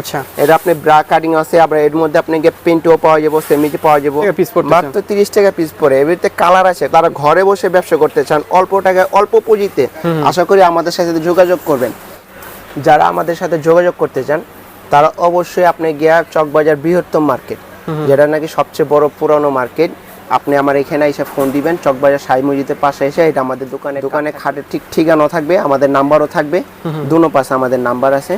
আচ্ছা এটা আপনি ব্রা কাটিং আছে আবার এর মধ্যে আপনাকে পেন্টও পাওয়া যাব পাওয়া যাব? মাত্র তিরিশ টাকা পিস পরে এবারে কালার আছে তারা ঘরে বসে ব্যবসা করতে চান অল্প টাকায় অল্প পুঁজিতে। আশা করি আমাদের সাথে যোগাযোগ করবেন। যারা আমাদের সাথে যোগাযোগ করতে চান তারা অবশ্যই আপনি গিয়া চকবাজার বৃহত্তম মার্কেট যেটা নাকি সবচেয়ে বড় পুরনো মার্কেট আপনি আমার এখানে এসে ফোন দিবেন চকবাজার সাই মসজিদের পাশে এসে এটা আমাদের দোকানে দোকানে খাটের ঠিক ঠিকানাও থাকবে আমাদের নাম্বারও থাকবে। দুনো পাশে আমাদের নাম্বার আছে।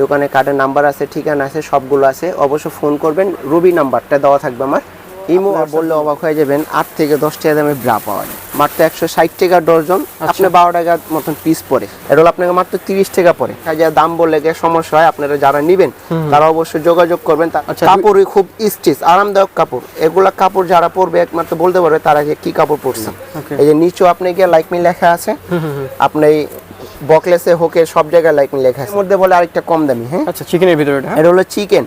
দোকানে কার্ডের নাম্বার আছে ঠিকানা আছে সবগুলো আছে। অবশ্য ফোন করবেন রবি নাম্বারটা দেওয়া থাকবে আমার। ইমো বললে অবাক হয়ে যাবেন আট থেকে দশ টাকা দামে ব্রা পাওয়া যায়। মাত্র একশো ষাট টাকা ডজন আপনি বারো টাকা মতন পিস পরে। এটা হলো আপনাকে মাত্র তিরিশ টাকা পরে। যা দাম বললে গিয়ে সমস্যা হয়? আপনারা যারা নিবেন তারা অবশ্যই যোগাযোগ করবেন। আচ্ছা, কাপড়ই খুব স্টিচ আরামদায়ক কাপড়। এগুলা কাপড় যারা পরবে একমাত্র বলতে পারবে তারা যে কি কাপড় পরছে। এই যে নিচেও আপনি গিয়ে লাইক মি লেখা আছে? আপনি বকলেসে হোকে সব জায়গায় লাইক লেখা আছে এর মধ্যে বলে আরেকটা কম দামি হ্যাঁ? আচ্ছা চিকেনের ভিতরে এটা হ্যাঁ? এটা হলো চিকেন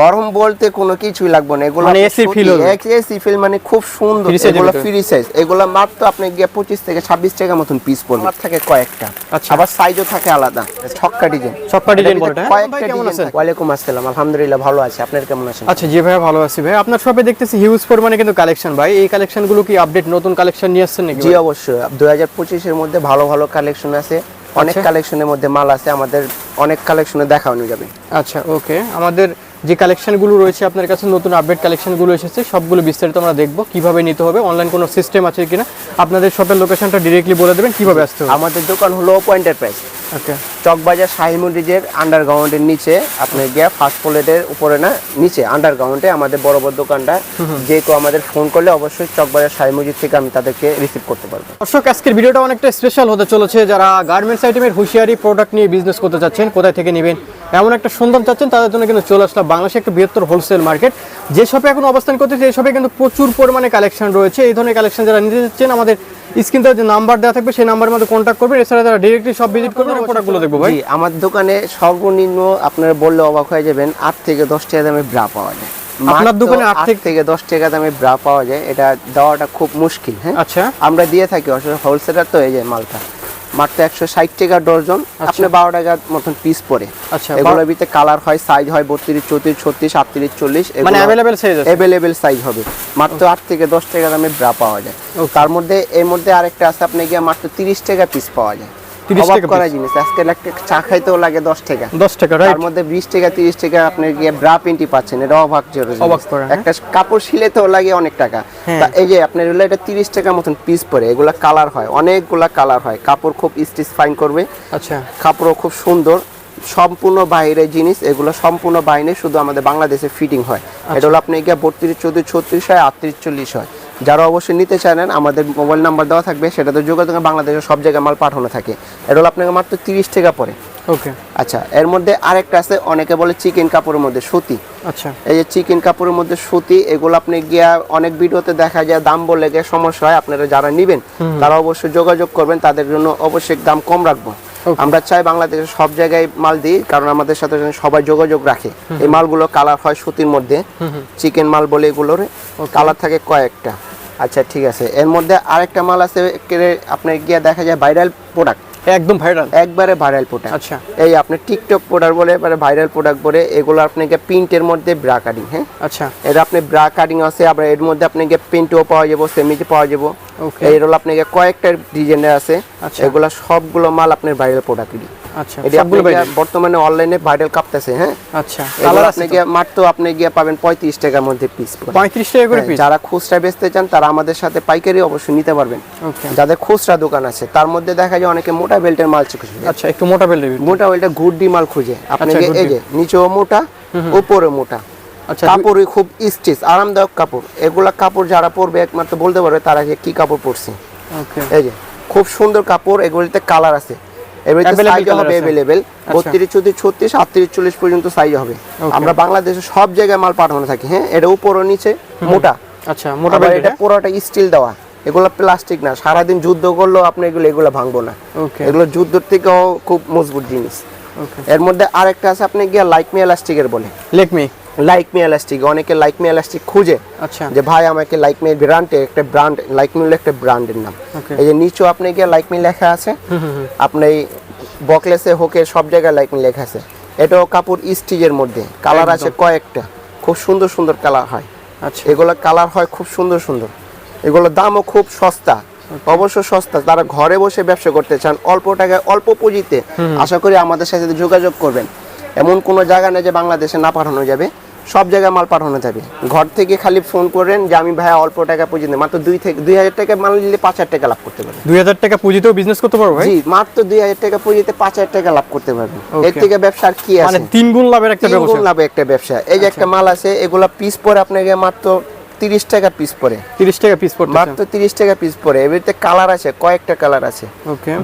গরম বলতে কোনো কিছুই লাগবে না। এগুলো feel হবে। এসি ফিল মানে খুব সুন্দর। এগুলো ফ্রি সাইজ এগুলো মাত্র আপনি গিয়ে পঁচিশ থেকে ছাব্বিশ টাকা মতন পিস পড়বে। থাকে কয়েকটা। আচ্ছা। আবার সাইজও থাকে আলাদা। ছক্কা ডিজাইন ছক্কা এটা, হ্যাঁ? কয়েকটা কেমন ডিজাইন ওয়ালাইকুম আসসালাম। আলহামদুলিল্লাহ ভালো আছে। আপনার কেমন আছেন? আচ্ছা জি ভাই ভালো আছি ভাই আপনার শপে দেখতেছি হিউজ পরিমাণে কিন্তু কালেকশন ভাই। এই কালেকশনগুলো কি আপডেট নতুন কালেকশন নিয়ে আসছেন নাকি জি অবশ্যই। দুই হাজার পঁচিশের মধ্যে ভালো ভালো কালেকশন আছে। অনেক আচ্ছা। কালেকশনের মধ্যে মাল আছে। আমাদের অনেক কালেকশনে দেখানো যাবে। আচ্ছা ওকে আমাদের যে কালেকশনগুলো রয়েছে আপনার কাছে নতুন আপডেট কালেকশনগুলো এসেছে সবগুলো বিস্তারিত আমরা দেখব কীভাবে নিতে হবে অনলাইন কোনো সিস্টেম আছে কিনা। আপনাদের শপের লোকেশনটা ডিরেক্টলি বলে দেবেন কীভাবে আসতে হবে? আমাদের দোকান হলো পয়েন্টের প্রাইস ওকে চকবাজার শাহিমুডিজের আন্ডারগ্রাউন্ডের নিচে আপনি গিয়ে ফার্স্ট ফ্লোরের উপরে না নিচে আন্ডারগ্রাউন্ডে আমাদের বড় বড় দোকানটা যে কেউ আমাদের ফোন করলে অবশ্যই চকবাজার শাহিমুজিদ থেকে আমি তাদেরকে রিসিভ করতে পারব। দর্শক আজকের ভিডিওটা অনেকটা স্পেশাল হতে চলেছে। যারা গার্মেন্টস আইটেমের হুঁশিয়ারি প্রোডাক্ট নিয়ে বিজনেস করতে চাচ্ছেন কোথায় থেকে নেবেন এমন একটা সুন্দর চাচ্ছেন তাদের জন্য কিন্তু চলে আসলাম বাংলাদেশে একটা বৃহত্তর হোলসেল মার্কেট যে শপে এখন অবস্থান করতেছে এই শপে কিন্তু প্রচুর পরিমাণে কালেকশন রয়েছে। এই ধরনের কালেকশন যারা নিতে চাচ্ছেন আমাদের স্ক্রিনতে যে নাম্বার দেওয়া থাকবে সেই নাম্বারের মধ্যে কন্ট্যাক্ট করবেন। এছাড়া যারা ডিরেক্টলি সব ভিজিট করবেন প্রোডাক্টগুলো দেখব ভাই। আমার দোকানে সর্বনিম্ন আপনারা বললে অবাক হয়ে যাবেন আট থেকে দশ টাকা দামে ব্রা পাওয়া যায়। আপনার দোকানে আট থেকে- দশ টাকা দামে ব্রা পাওয়া যায়। এটা দেওয়াটা খুব মুশকিল হ্যাঁ? আচ্ছা। আমরা দিয়ে থাকি আসলে হোলসেলার তো এই যে মালটা। মাত্র একশো ষাট টাকা ডজন। আপনি বারো টাকার মতন পিস পড়ে আচ্ছা, এগুলোর ভিতরে কালার হয় সাইজ হয় বত্রিশ চৌত্রিশ ছত্রিশ আটত্রিশ চল্লিশ মানে অ্যাভেলেবেল সাইজ অ্যাভেলেবেল সাইজ হবে। মাত্র আট থেকে দশ টাকা দামে ব্রা পাওয়া যায়। তার মধ্যে এর মধ্যে আরেকটা আছে আপনি গিয়ে মাত্র তিরিশ টাকা পিস পাওয়া যায়। 30 অবাক করা জিনিস। আজকে চা খাইতেও লাগে দশ টাকা। দশ টাকা তার মধ্যে বিশ টাকা তিরিশ টাকা আপনি গিয়ে ব্রা পেন্টি পাচ্ছেন এটা অবাক অবাক হ্যাঁ। একটা কাপড় সিলেতেও লাগে অনেক টাকা। হ্যাঁ। এই যে আপনার হলো এটা তিরিশ টাকা মতন পিস পরে এগুলা কালার হয় অনেকগুলা কালার হয়। কাপড় খুব স্টিচ ফাইন করবে। আচ্ছা। কাপড়ও খুব সুন্দর। সম্পূর্ণ বাইরের জিনিস এগুলো সম্পূর্ণ বাইরে শুধু আমাদের বাংলাদেশে ফিটিং হয়। আচ্ছা। এটা হলো আপনি গিয়ে বত্রিশ চৌত্রিশ ছত্রিশ হয় আটত্রিশ চল্লিশ হয়। যারা অবশ্যই নিতে চান আমাদের মোবাইল নাম্বার দেওয়া থাকবে সেটাতে যোগাযোগ বাংলাদেশের সব জায়গায় মাল পাঠানো থাকে। এটা হলো আপনাকে মাত্র তিরিশ টাকা পরে ওকে। আচ্ছা এর মধ্যে আরেকটা আছে অনেকে বলে চিকেন কাপড়ের মধ্যে সুতি। আচ্ছা। এই যে চিকেন কাপড়ের মধ্যে সুতি এগুলো আপনি গিয়া অনেক ভিডিওতে দেখা যায় দাম বলে গিয়ে সমস্যা হয় আপনারা যারা নিবেন তারা অবশ্যই যোগাযোগ করবেন তাদের জন্য অবশ্যই দাম কম রাখব. আমরা চাই বাংলাদেশের সব জায়গায় মাল দিই কারণ আমাদের সাথে সবাই যোগাযোগ রাখে। এই মালগুলো কালার হয় সুতির মধ্যে। চিকেন মাল বলে এগুলোর কালার থাকে কয়েকটা। আচ্ছা ঠিক আছে। এর মধ্যে আরেকটা মাল আছে আপনার গিয়ে দেখা যায় ভাইরাল প্রোডাক্ট একদম ভাইরাল একবারে ভাইরাল প্রোডাক্ট আচ্ছা। এই আপনি টিকটক প্রোডাক্ট বলে এবারে ভাইরাল প্রোডাক্ট বলে এগুলো আপনাকে প্রিন্টের মধ্যে ব্রা কাটিং হ্যাঁ? আচ্ছা। এটা আপনি ব্রা কাটিং আছে আবার এর মধ্যে আপনাকে প্রিন্টও পাওয়া যাব সেমিটি পাওয়া যাব। এর হলো আপনাকে কয়েকটা ডিজাইনের আছে। আচ্ছা। এগুলো সবগুলো মাল আপনার ভাইরাল প্রোডাক্টই আচ্ছা? বর্তমানে অনলাইনে ভাইরাল কাঁপতেছে হ্যাঁ? আচ্ছা কালার আপনি গিয়ে মাত্র আপনি গিয়ে পাবেন পঁয়ত্রিশ টাকার মধ্যে পিস পঁয়ত্রিশ টাকা করে পিস যারা খুচরা বেচতে চান তারা আমাদের সাথে পাইকারি অবশ্যই নিতে পারবেন। যাদের খুচরা দোকান আছে তার মধ্যে দেখা যায় অনেকে মোটা বেল্টের মাল খুঁজে আচ্ছা একটু মোটা বেল মোটা বেল্টের গুড্ডি মাল খুঁজে। আপনাকে এই যে নিচেও মোটা উপরে মোটা। আচ্ছা কাপড়ই খুব স্টিচ আরামদায়ক কাপড়। এগুলা কাপড় যারা পরবে একমাত্র বলতে পারবে তারা যে কি কাপড় পরছে। এই যে খুব সুন্দর কাপড় এগুলিতে কালার আছে। সাইজ হবে আচ্ছা। পর্যন্ত সাইজ হবে। আমরা বাংলাদেশে সব জায়গায় মাল পাঠানো থাকি হ্যাঁ? এটা উপর ও নিচে মোটা। আচ্ছা মোটা এটা পুরোটা স্টিল দেওয়া। এগুলো প্লাস্টিক না। সারাদিন যুদ্ধ করলেও আপনি এগুলো এগুলো ভাঙবো না। এগুলো যুদ্ধ থেকেও খুব মজবুত জিনিস। এর মধ্যে আরেকটা আছে আপনি গিয়া লাইক মি এলাস্টিকের বলে like me like me elastic অনেকে লাইক মি এলাস্টিক খুঁজে আচ্ছা। যে ভাই আমাকে লাইক মি ব্র্যান্ডে একটা ব্র্যান্ড লাইক মি একটা ব্র্যান্ডের নাম। এই যে নিচেও আপনি গিয়ে লাইক মি লেখা আছে আপনি বকলেসে হোকে সব জায়গায় লাইক মি লেখা আছে। এটাও কাপড় স্টিচের মধ্যে কালার আছে কয়েকটা খুব সুন্দর সুন্দর কালার হয়। আচ্ছা। এগুলো কালার হয় খুব সুন্দর সুন্দর। এগুলোর দামও খুব সস্তা অবশ্য সস্তা। তারা ঘরে বসে ব্যবসা করতে চান অল্প টাকায় অল্প পুঁজিতে আশা করি আমাদের সাথে যোগাযোগ করবেন। এমন কোনো জায়গা নেই যে বাংলাদেশে না পাঠানো যাবে। সব জায়গায় মাল পাঠানো যাবে। ঘর থেকে খালি ফোন করেন যে আমি ভাইয়া অল্প টাকা পুঁজিতে মাত্র দুই থেকে দুই হাজার টাকা মাল নিলে পাঁচ হাজার টাকা লাভ করতে পারবেন। দুই হাজার টাকা পুঁজিতেও বিজনেস করতে পারব ভাই? জি মাত্র দুই হাজার টাকা পুঁজিতে পাঁচ হাজার টাকা লাভ করতে পারবেন। Okay. এর থেকে ব্যবসা আর কি মানে আছে তিন গুণ লাভের একটা তিন গুণ ব্যবসা। লাভে একটা ব্যবসা। এই যে একটা মাল আছে এগুলা পিস পরে আপনাকে মাত্র তিরিশ টাকা পিস পরে। তিরিশ টাকা পিস পড়তে মাত্র তিরিশ টাকা পিস পরে। এবারে কালার আছে কয়েকটা কালার আছে।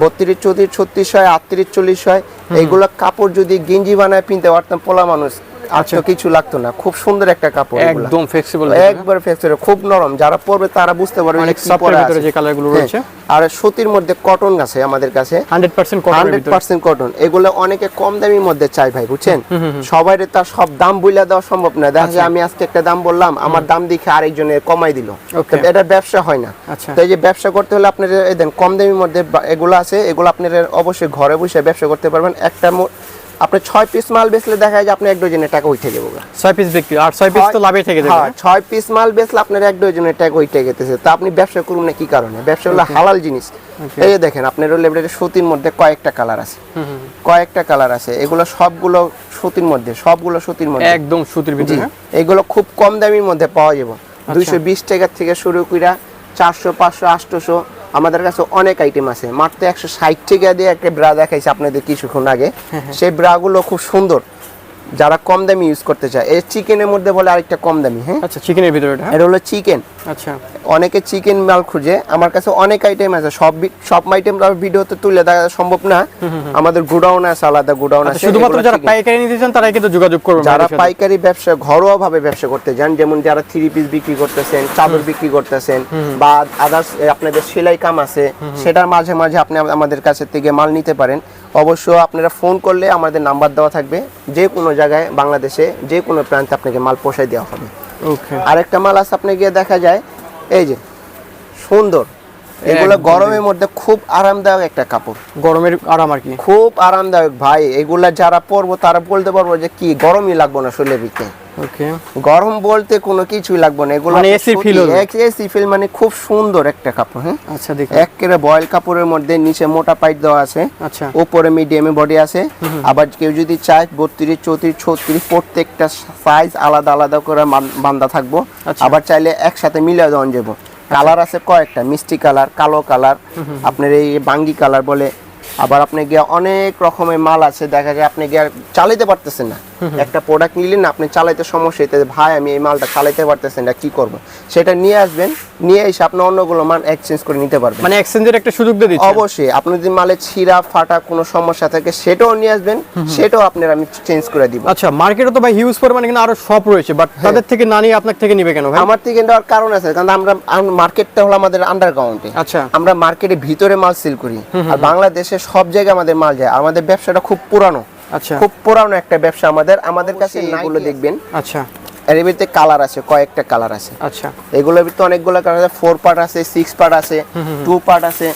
বত্রিশ চৌত্রিশ ছত্রিশ হয় আটত্রিশ চল্লিশ হয়। এইগুলো কাপড় যদি গেঞ্জি বানায় পিনতে পারতাম পোলা মানুষ তো কিছু লাগতো না। খুব সুন্দর একটা কাপড় একদম ফ্লেক্সিবল একবার ফ্লেক্সিবল খুব নরম। যারা পরবে তারা বুঝতে পারবে অনেক সফটের ভিতরে যে কালারগুলো হ্যাঁ। রয়েছে। আর সুতির মধ্যে কটন আছে আমাদের কাছে। হান্ড্রেড পার্সেন্ট কটনের হান্ড্রেড ভিতরে। পার্সেন্ট কটন এগুলো অনেকে কম দামির মধ্যে চাই ভাই বুঝছেন? সবাই তার সব দাম বইলা দেওয়া সম্ভব না। দেখা যায় আমি আজকে একটা দাম বললাম আমার দাম দেখে আরেকজনে কমাই দিল. এটা ব্যবসা হয় না। আচ্ছা। তো এই যে ব্যবসা করতে হলে আপনার দেন কম দামির মধ্যে এগুলো আছে এগুলো আপনার অবশ্যই ঘরে বসে ব্যবসা করতে পারবেন। একটা আপনি ছয় পিস মাল বেচলে দেখা যায় যে আপনি এক ডজনের টাকা উঠে যাব ছয় পিস বিক্রি আর ছয় পিস তো লাভে থেকে যাবে। হ্যাঁ, ছয় পিস মাল বেচলে আপনার এক ডজনের টাকা উঠে গেতেছে। তা আপনি ব্যবসা করুন না কি কারণে? ব্যবসা হলো হালাল জিনিস। এই দেখেন আপনার সুতির মধ্যে কয়েকটা কালার আছে। কয়েকটা কালার আছে। এগুলো সবগুলো সুতির মধ্যে সবগুলো সুতির মধ্যে। একদম সুতির ভিতরে হ্যাঁ? এগুলো খুব কম দামির মধ্যে পাওয়া যাবে। দুইশো বিশ টাকা থেকে শুরু কইরা চারশো পাঁচশো আটশোশো আমাদের কাছে অনেক আইটেম আছে। মাত্র একশো ষাট টাকা দিয়ে একটা ব্রা দেখাইছে আপনাদের কিছুক্ষণ আগে। সেই ব্রাগুলো খুব সুন্দর। যারা কম দামি ইউজ করতে চায়। এই চিকেনের মধ্যে বলে আরেকটা কম দামি হ্যাঁ? আচ্ছা চিকেনের ভিতরে এটা? এটা হলো চিকেন আচ্ছা। অনেকে চিকেন মাল খুঁজে। আমার কাছে অনেক আইটেম আছে। সব সব আইটেম ভিডিওতে তুলে দেখা সম্ভব না। আমাদের গোডাউন আছে আলাদা গোডাউন আচ্ছা আছে। শুধুমাত্র যারা। পাইকারি নিতে চান তারাই কিন্তু যোগাযোগ করবেন যারা পাইকারি ব্যবসা ঘরোয়া ভাবে ব্যবসা করতে যান যেমন যারা থ্রি পিস বিক্রি করতেছেন চাদর বিক্রি করতেছেন বা আদার্স আপনাদের সেলাই কাম আছে সেটার মাঝে মাঝে আপনি আমাদের কাছে থেকে মাল নিতে পারেন। অবশ্য আপনারা ফোন করলে আমাদের নাম্বার দেওয়া থাকবে। যে কোনো জায়গায় বাংলাদেশে যে কোনো প্রান্তে আপনাকে মাল পোষায় দেওয়া হবে। ওকে আরেকটা মাল আছে আপনি গিয়ে দেখা যায় এই যে সুন্দর। এগুলো গরমের মধ্যে খুব আরামদায়ক একটা কাপড়। গরমের আরাম আর কি? খুব আরামদায়ক। ভাই এগুলা যারা পরবো তারা বলতে পারব যে কি গরমই লাগবো না ভিতরে। ওকে। গরম বলতে কোনো কিছুই লাগবে না। এগুলো মানে AC feel এসি ফিল মানে খুব সুন্দর একটা কাপড় হ্যাঁ? আচ্ছা দেখি। একেবারে বয়েল কাপড়ের মধ্যে নিচে মোটা পাইট দেওয়া আছে। আচ্ছা। উপরে মিডিয়ামে বডি আছে। আবার কেউ যদি চায় বত্রিশ চৌত্রিশ ছত্রিশ প্রত্যেকটা সাইজ আলাদা আলাদা করে বান্ধা থাকব। আচ্ছা। আবার চাইলে একসাথে মিলে দেওয়া যাব। কালার আছে কয়েকটা, মিষ্টি কালার কালো কালার আপনার এই বাঙ্গি কালার বলে। আবার আপনি গিয়ে অনেক রকমের মাল আছে, দেখা যায় আপনি গিয়ে চালাইতে পারতেছেন না। একটা প্রোডাক্ট নিলেন আপনি চালাইতে সমস্যা হইতে ভাই আমি এই মালটা চালাইতে পারতেছেন না কি করব? সেটা নিয়ে আসবেন নিয়ে এসে আপনি অন্যগুলো মাল এক্সচেঞ্জ করে নিতে পারবেন। মানে এক্সচেঞ্জের একটা সুযোগ দিয়ে দিচ্ছে অবশ্যই আপনি যদি মালে ছিঁড়া ফাটা কোনো সমস্যা থাকে সেটাও নিয়ে আসবেন সেটাও আপনার আমি চেঞ্জ করে দিব। আচ্ছা মার্কেটে তো ভাই হিউজ পরিমাণে কিন্তু আরও শপ রয়েছে বাট হ্যাঁ। তাদের থেকে না নিয়ে আপনার থেকে নিবে কেন ভাই? আমার থেকে নেওয়ার কারণ আছে কারণ আমরা মার্কেটটা হলো আমাদের আন্ডারগ্রাউন্ডে আচ্ছা। আমরা মার্কেটের ভিতরে মাল সেল করি আর বাংলাদেশে সব জায়গায় আমাদের মাল যায় আমাদের ব্যবসাটা খুব পুরানো। আচ্ছা। খুব পুরানো একটা ব্যবসা আমাদের। আমাদের কাছে এইগুলো দেখবেন। আচ্ছা। এর ভিতরে কালার আছে কয়েকটা কালার আছে। আচ্ছা। এগুলোর ভিতরে অনেকগুলো কালার আছে। ফোর পার্ট আছে সিক্স পার্ট আছে টু পার্ট আছে।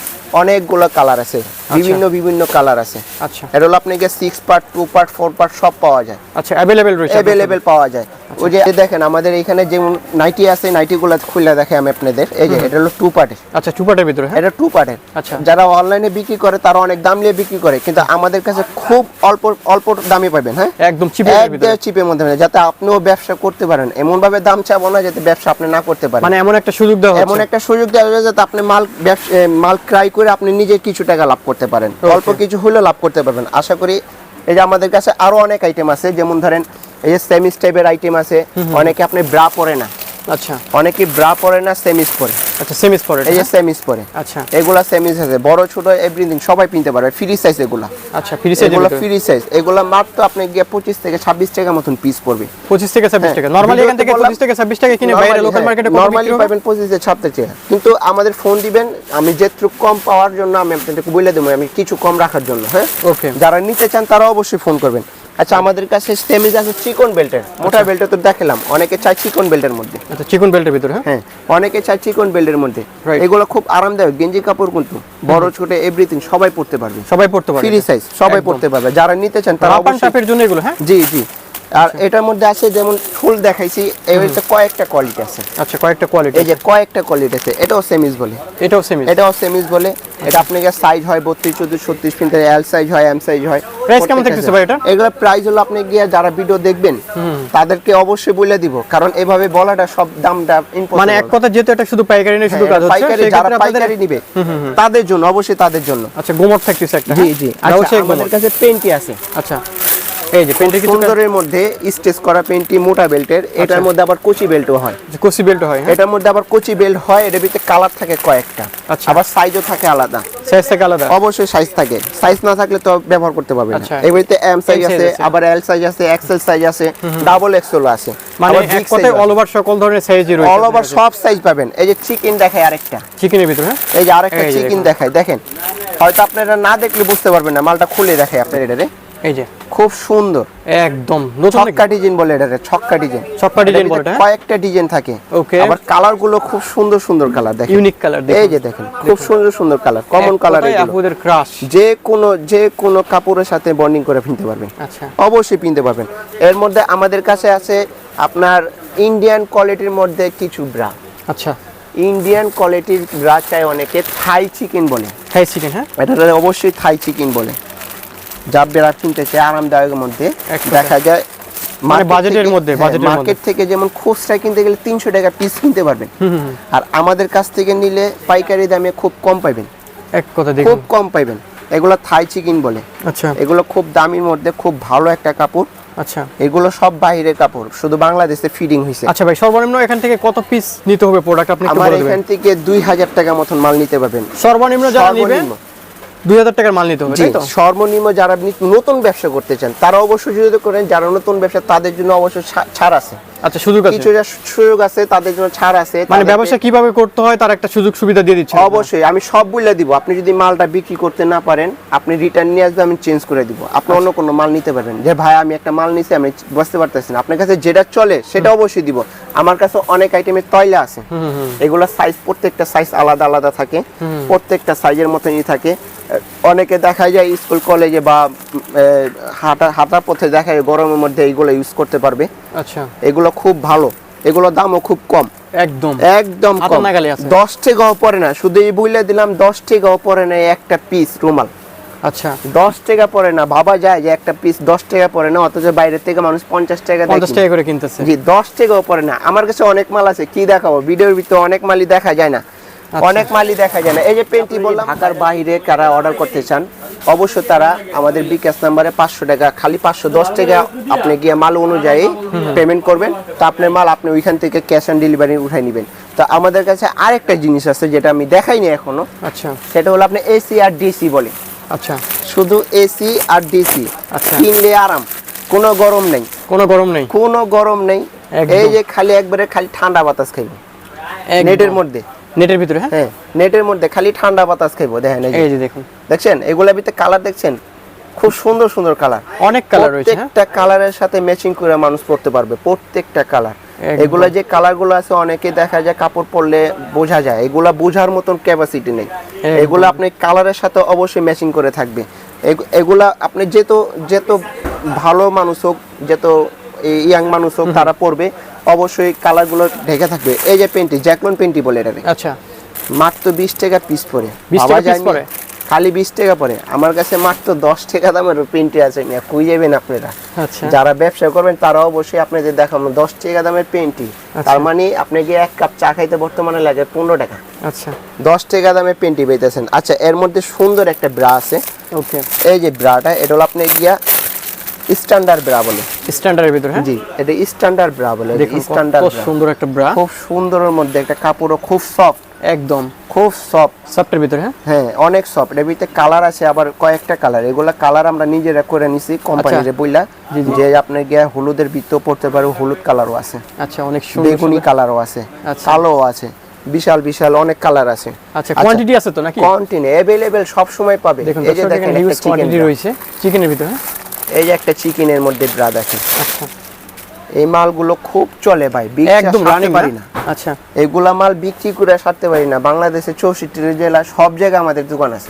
অনেকগুলো কালার আছে। বিভিন্ন বিভিন্ন কালার আছে। আচ্ছা। এটা হলো আপনাকে six part two part four part সব পাওয়া যায়। আচ্ছা অ্যাভেলেবেল রয়েছে অ্যাভেলেবেল পাওয়া যায়। ওই যে দেখেন আমাদের এখানে যেমন নাইটি আছে নাইটিগুলো খুলে দেখে আমি আপনাদের। এই যে এটা হলো টু পার্টের। আচ্ছা চুপাটের ভিতরে হ্যাঁ? এটা টু পার্টের আচ্ছা। যারা অনলাইনে বিক্রি করে তারা অনেক দাম নিয়ে বিক্রি করে কিন্তু আমাদের কাছে খুব অল্প অল্প দামে পাবেন হ্যাঁ? একদম চিপের ভিতরে। একদম চিপের মধ্যে যাতে আপনিও ব্যবসা করতে পারেন। এমন ভাবে দাম চাবো না যাতে ব্যবসা আপনি না করতে পারেন। মানে এমন একটা সুযোগ দেওয়া এমন একটা সুযোগ দেওয়া যাতে আপনি মাল ব্যবসা মাল ক্রাই করে আপনি নিজে কিছু টাকা লাভ করতে পারেন। অল্প কিছু হলেও লাভ করতে পারবেন। আশা করি এই যে আমাদের কাছে আরও অনেক আইটেম আছে যেমন ধরেন এই যে সেমিস টাইপের আইটেম আছে অনেকে আপনি ব্রা পরে না। আচ্ছা। অনেকে ব্রা পরে না সেমিস পরে। আচ্ছা সেমিস পরে এই যে সেমিস পরে। আচ্ছা। এগুলা সেমিস আছে বড় ছোট এভরিথিং সবাই কিনতে পারবে ফ্রি সাইজ এগুলা। আচ্ছা ফ্রি সাইজের এগুলো ফ্রি সাইজ এগুলা মাত্র আপনি গিয়ে পঁচিশ থেকে ছাব্বিশ টাকা মতন পিস পড়বে। 25 থেকে 26 হ্যাঁ, টাকা। নরমালি এখান থেকে বললাম- 25 থেকে 26 টাকা কিনে বাইরে লোকাল মার্কেটে নরমালি? পাবেন পঁচিশে ছাপতে চেয়ে কিন্তু আমাদের ফোন দিবেন আমি যেটুকু কম পাওয়ার জন্য আমি আপনাদেরকে বলে দেবো আমি কিছু কম রাখার জন্য হ্যাঁ? ওকে যারা নিতে চান তারা অবশ্যই ফোন করবেন। আচ্ছা আমাদের কাছে স্টেমিজ আছে চিকন বেল্টের। মোটা বেল্টে তো দেখালাম। অনেকে চায় চিকন বেল্টের মধ্যে। আচ্ছা চিকন বেল্টের ভিতরে হ্যাঁ? হ্যাঁ অনেকে চায় চিকন বেল্টের মধ্যে। এগুলো খুব আরামদায়ক। গেঞ্জি কাপড় কিন্তু বড় ছোট এভরিথিং সবাই পড়তে পারবে। সবাই পড়তে পারবে। ফ্রি সাইজ সবাই পড়তে পারবে। যারা নিতে চান তারা অবশ্যই জন্য এগুলো হ্যাঁ? জি জি। আর এটার মধ্যে আছে যেমন ফুল দেখাইছি মধ্যে কয়েকটা কোয়ালিটি আছে। আচ্ছা কয়েকটা কোয়ালিটি এই যে কয়েকটা কোয়ালিটি আছে এটাও সেমিজ বলে। এটাও সেমি এটাও সেমিজ বলে। এটা আপনাকে সাইজ হয় বত্রিশ চৌত্রিশ ছত্রিশ কিন্তু এল সাইজ হয় এম সাইজ হয়। Price কেমন থাকতেছে ভাই এটা? এগুলো প্রাইস হলো আপনি গিয়ে যারা ভিডিও দেখবেন তাদেরকে অবশ্যই বলে দিব কারণ এভাবে বলাটা সব দামটা। মানে এক কথা যেহেতু এটা শুধু পাইকারি নিয়ে শুধু হ্যাঁ, কাজ হচ্ছে পাইকারি যারা পাইকারি নিবে তাদের জন্য অবশ্যই তাদের জন্য। আচ্ছা গোমর থাকতেছে একটা জি হ্যাঁ? জি এটাও আচ্ছা সেই আমাদের কাছে পেন্টি আছে। আচ্ছা। এই যে পেন্টের সুন্দরের মধ্যে স্টেচ করা পেন্টি মোটা বেল্টের। এটার মধ্যে আবার কোচি বেল্টও হয়। কসি বেল্ট হয় হ্যাঁ। এটার মধ্যে আবার কোচি বেল্ট হয় এটার ভিতরে কালার থাকে কয়েকটা। আচ্ছা। আবার সাইজও থাকে আলাদা। সাইজ থেকে আলাদা? অবশ্যই সাইজ থাকে। সাইজ না থাকলে তো ব্যবহার করতে পারবে না। আচ্ছা। এম সাইজ আছে আছে। আবার এল সাইজ আছে এক্সেল সাইজ আছে ডাবল এক্সেল আছে। মানে এক কথায় অল ওভার সকল ধরনের সাইজই রয়েছে। অল ওভার সব সাইজ পাবেন। এই যে চিকেন আরেকটা। চিকেনের ভিতরে হ্যাঁ? এই যে আরেকটা চিকেন দেখুন। হয়তো আপনারা না দেখলে বুঝতে পারবেন না মালটা খুলে দেখায় আপনার এটারে এই যে খুব সুন্দর। একদম। ছক্কা ডিজাইন বলে ছক্কা ডিজাইন। ছক্কা design বলে হ্যাঁ? কয়েকটা ডিজাইন থাকে। Okay. আবার কালারগুলো খুব সুন্দর সুন্দর কালার দেখেন। ইউনিক কালার এই যে দেখেন খুব সুন্দর সুন্দর কালার কমন কালার আপুদের ক্রাশ যে কোনো যে কোনো কাপড়ের সাথে বন্ডিং করে কিনতে পারবেন। আচ্ছা। অবশ্যই কিনতে পারবেন। এর মধ্যে আমাদের কাছে আছে আপনার ইন্ডিয়ান কোয়ালিটির মধ্যে কিছু ব্রা আচ্ছা। ইন্ডিয়ান কোয়ালিটির ব্রা চাই অনেকে থাই চিকেন বলে। থাই চিকেন হ্যাঁ? এটা অবশ্যই থাই চিকেন বলে। যা বেড়া কিনতে চায় আরামদায়কের মধ্যে দেখা যায় মানে বাজেটের মধ্যে, হ্যাঁ, বাজেটের মার্কেট থেকে যেমন খুচরা কিনতে গেলে তিনশো টাকা পিস কিনতে পারবেন। আর আমাদের কাছ থেকে নিলে পাইকারি দামে খুব কম এক কথা খুব কম এগুলো থাই চিকেন বলে। আচ্ছা। এগুলো খুব দামির মধ্যে খুব ভালো একটা কাপড়। আচ্ছা। এগুলো সব বাইরের কাপড় শুধু বাংলাদেশে ফিডিং হয়েছে আচ্ছা ভাই সর্বনিম্ন এখান থেকে কত পিস নিতে হবে প্রোডাক্ট আপনি আমার এখান থেকে দুই হাজার টাকা মতন মাল নিতে পারবেন। সর্বনিম্ন যারা নেবেন। দুই হাজার টাকার মাল নিতে হবে তাই তো? সর্বনিম্ন যারা নতুন ব্যবসা করতে চান তারা অবশ্যই যদি করেন যারা নতুন ব্যবসা তাদের জন্য অবশ্যই ছাড় আছে। আচ্ছা সুযোগ আছে? কিছু সুযোগ আছে তাদের জন্য ছাড় আছে মানে ব্যবসা কীভাবে করতে হয় তার একটা সুযোগ সুবিধা দিয়ে দিচ্ছে অবশ্যই আমি সব বলে দিব। আপনি যদি মালটা বিক্রি করতে না পারেন আপনি রিটার্ন নিয়ে আসবে আমি চেঞ্জ করে দিব। আপনি অন্য কোনো মাল নিতে পারবেন। যে ভাই আমি একটা মাল নিছি আমি বুঝতে পারতেছি না। আপনার কাছে যেটা চলে সেটা অবশ্যই দিব। আমার কাছে অনেক আইটেমের তয়লা আছে। এগুলো সাইজ প্রত্যেকটা সাইজ আলাদা আলাদা থাকে। প্রত্যেকটা সাইজের মতনই থাকে। অনেকে দেখা যায় স্কুল কলেজে বা হাঁটা হাঁটার পথে দেখা যায় গরমের মধ্যে এইগুলো ইউজ করতে পারবে। আচ্ছা। এগুলো খুব ভালো। এগুলোর দামও খুব কম। একদম। একদম কম। দশ টাকাও পরে না। শুধু এই বইলে দিলাম দশ টাকাও পরে না একটা পিস রুমাল। আচ্ছা। দশ টাকা পরে না ভাবা যায় যে একটা পিস দশ টাকা পরে না অথচ বাইরের থেকে মানুষ পঞ্চাশ টাকা পঞ্চাশ টাকা করে কিনতেছে। জি দশ টাকাও পরে না। আমার কাছে অনেক মাল আছে কি দেখাবো? ভিডিওর ভিতরে অনেক মালই দেখা যায় না। আচ্ছা। অনেক মালই দেখা যায় না। এই যে পেন্টি বললাম ঢাকার বাইরে কারা অর্ডার করতে চান অবশ্যই তারা আমাদের বিকাশ নাম্বারে পাঁচশো টাকা খালি পাঁচশো দশ টাকা আপনি গিয়ে মাল অনুযায়ী পেমেন্ট করবেন তো আপনার মাল আপনি ওইখান থেকে ক্যাশ অন ডেলিভারি উঠাই নেবেন। তো আমাদের কাছে আরেকটা জিনিস আছে যেটা আমি দেখাইনি এখনও। আচ্ছা। সেটা হলো আপনি এসি আর ডিসি বলে। আচ্ছা। শুধু এসি আর ডিসি আচ্ছা। কিনলে আরাম কোনো গরম নেই। কোনো গরম নেই। কোনো গরম নেই। এই যে খালি একবারে খালি ঠান্ডা বাতাস খাইব। নেটের মধ্যে। নেটের ভিতরে হ্যাঁ? হ্যাঁ নেটের মধ্যে খালি ঠান্ডা বাতাস খাইব দেখেন এই যে। দেখুন। দেখছেন? এগুলোর ভিতরে কালার দেখছেন? খুব সুন্দর সুন্দর কালার অনেক কালার রয়েছে হ্যাঁ? প্রত্যেকটা কালারের সাথে ম্যাচিং করে মানুষ পড়তে পারবে প্রত্যেকটা কালার এগুলা যে কালারগুলো আছে অনেকে দেখা যায় কাপড় পরলে বোঝা যায় এগুলা বোঝার মতন ক্যাপাসিটি নেই। এগুলো আপনি কালারের সাথে অবশ্যই ম্যাচিং করে থাকবে। এগুলা আপনি যেত যেত ভালো মানুষ হোক যেত ইয়াং মানুষ হোক তারা পরবে অবশ্যই কালারগুলো ঢেকে থাকবে। এই যে পেন্টি জ্যাকলন পেন্টি বলে এটাকে। আচ্ছা। মাত্র বিশ টাকা পিস পরে। 20 টাকা ভাবা যায়নি? পড়ে? খালি বিশ টাকা পরে। আমার কাছে মাত্র দশ টাকা দামের প্রিন্টে আছে মিয়া কই যাবেন আপনারা? আচ্ছা। যারা ব্যবসা করবেন তারা অবশ্যই আপনাদের দেখাবো। দশ টাকা দামের পেন্টি তার মানে আপনি গিয়ে এক কাপ চা খাইতে বর্তমানে লাগে পনেরো টাকা। আচ্ছা। দশ টাকা দামের পেন্টি পেতেছেন। আচ্ছা এর মধ্যে সুন্দর একটা ব্রা আছে। ওকে। এই যে ব্রাটা এটা হলো আপনি গিয়া স্ট্যান্ডার্ড ব্রা বলে। স্ট্যান্ডার্ডের ভিতরে হ্যাঁ? জি এটা স্ট্যান্ডার্ড ব্রা বলে স্ট্যান্ডার্ড কত সুন্দর একটা ব্রা খুব সুন্দরের মধ্যে একটা কাপড়ও খুব সফট একদম। খুব সফট সফটের ভিতরে হ্যাঁ? হ্যাঁ অনেক সফট এর ভিতরে কালার আছে আবার কয়েকটা কালার এগুলা কালার আমরা নিজেরা করে নিছি কোম্পানির বইলা। জি, জি। যে আপনি গিয়ে হলুদের ভিতর পড়তে পারো হলুদ কালারও আছে। আচ্ছা অনেক সুন্দর বেগুনি কালারও আছে আচ্ছা। কালোও আছে বিশাল বিশাল অনেক কালার আছে। আচ্ছা কোয়ান্টিটি আছে তো নাকি? কন্টিনিউ অ্যাভেলেবেল সব সময় পাবে এই যে দেখেন হিউজ কোয়ান্টিটি রয়েছে। চিকেনের ভিতরে হ্যাঁ? এই যে একটা চিকেনের মধ্যে ব্রা দেখেন আচ্ছা। এই মালগুলো খুব চলে ভাই একদম রানি পারি না? আচ্ছা। এগুলা মাল বিক্রি করে সারতে পারি না। বাংলাদেশে চৌষট্টি জেলা সব জায়গায় আমাদের দোকান আছে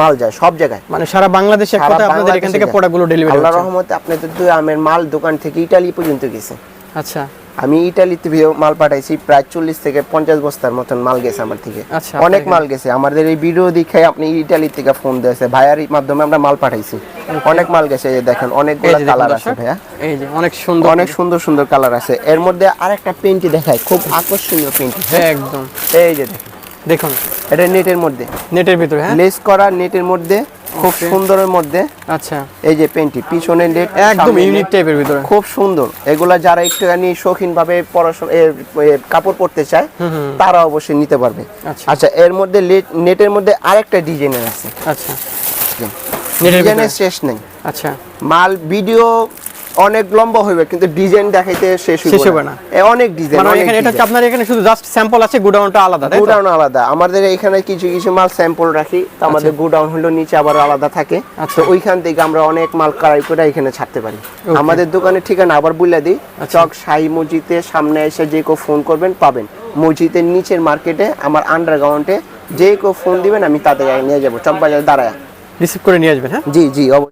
মাল যায় সব জায়গায়। মানে সারা বাংলাদেশে আপনাদের এখান থেকে। প্রোডাক্টগুলো ডেলিভারি আল্লাহর রহমতে আপনাদের দুই আমের মাল দোকান থেকে ইতালি পর্যন্ত গেছে। আচ্ছা। আমি ইটালিতে মাল পাঠাইছি প্রায় চল্লিশ থেকে পঞ্চাশ বস্তার মতন মাল গেছে আমার থেকে। আচ্ছা, অনেক মাল গেছে। আমাদের এই ভিডিও দেখে আপনি ইটালি থেকে ফোন দিয়েছে ভাইয়ার মাধ্যমে আমরা মাল পাঠাইছি। অনেক মাল গেছে দেখেন অনেকগুলো কালার আছে ভাইয়া। এই যে অনেক সুন্দর অনেক সুন্দর সুন্দর কালার আছে। এর মধ্যে আরেকটা পেন্টি দেখায় খুব আকর্ষণীয় পেন্টি একদম। এই যে দেখেন। দেখুন। এটা নেটের মধ্যে। নেটের ভিতরে হ্যাঁ? লেস করা নেটের মধ্যে খুব. সুন্দরের মধ্যে আচ্ছা। এই যে পেন্টি পিছনে লেট একদম ইউনিক টাইপের ভিতরে। খুব সুন্দর। এগুলা যারা একটুখানি শৌখিন ভাবে পড়াশোনা কাপড় পরতে চায় তারা অবশ্যই নিতে পারবে। আচ্ছা। আচ্ছা এর মধ্যে নেটের মধ্যে আরেকটা ডিজাইনের আছে। আচ্ছা। ডিজাইনের শেষ নেই। আচ্ছা। মাল ভিডিও অনেক লম্বা হইবে কিন্তু ডিজাইন দেখাইতে শেষ হইবে না। অনেক ডিজাইন মানে এখানে এটা হচ্ছে আপনার এখানে শুধু জাস্ট স্যাম্পল আছে গুডাউনটা আলাদা তাই? গুডাউন আলাদা। আমাদের এখানে কিছু কিছু মাল স্যাম্পল রাখি তো আমাদের গুডাউন হলো নিচে আবার আলাদা থাকে। আচ্ছা। তো ওইখান থেকে আমরা অনেক মাল কারাই করে এখানে ছাড়তে পারি। আমাদের দোকানের ঠিকানা আবার বলে দিই আচ্ছা। চক সাই মসজিদের সামনে এসে যে কেউ ফোন করবেন পাবেন। মসজিদের নিচের মার্কেটে আমার আন্ডারগ্রাউন্ডে যে কেউ ফোন দিবেন আমি তাদের নিয়ে যাব। চক বাজার দাঁড়ায়। রিসিভ করে নিয়ে আসবেন হ্যাঁ? জি জি অবশ্যই।